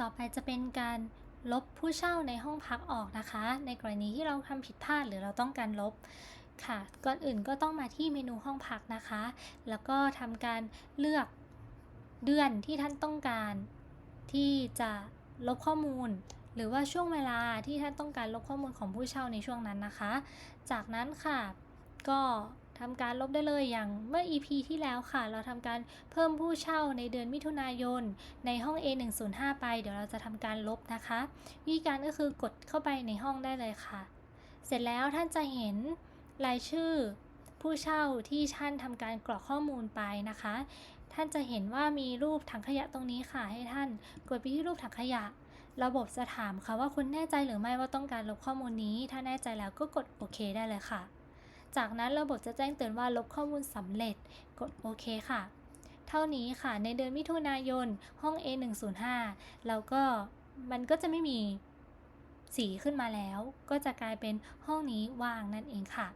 ต่อไปจะเป็นการลบผู้เช่าในห้องพักออกนะคะ ในกรณีที่เราทำผิดพลาดหรือเราต้องการลบค่ะ ก่อนอื่นก็ต้องมาที่เมนูห้องพักนะคะ แล้วก็ทำการเลือกเดือนที่ท่านต้องการ ที่จะลบข้อมูล หรือว่าช่วงเวลาที่ท่านต้องการลบข้อมูลของผู้เช่าในช่วงนั้นนะคะ จากนั้นค่ะก็ ทำการลบได้เลยอย่างเมื่อ EP ที่แล้วค่ะ เราทำการเพิ่มผู้เช่าในเดือนมิถุนายน ในห้อง A105 ไป เดี๋ยวเราจะทำการลบนะคะ วิธีการก็คือกดเข้าไปในห้องได้เลยค่ะ เสร็จแล้วท่านจะเห็นรายชื่อผู้เช่าที่ท่านทำการกรอกข้อมูลไปนะคะ ท่านจะเห็นว่ามีรูปถังขยะตรงนี้ค่ะ ให้ท่านกดไปที่รูปถังขยะ ระบบจะถามค่ะว่าคุณแน่ใจหรือไม่ว่าต้องการลบข้อมูลนี้ ถ้าแน่ใจแล้วก็กดโอเคได้เลยค่ะ จากนั้นระบบจะแจ้งเตือนว่าลบข้อมูลสำเร็จ กดโอเคค่ะ เท่านี้ค่ะ ในเดือนมิถุนายนห้อง A105 แล้วก็มันก็จะไม่มีสีขึ้นมาแล้ว ก็จะกลายเป็นห้องนี้ว่างนั่นเองค่ะ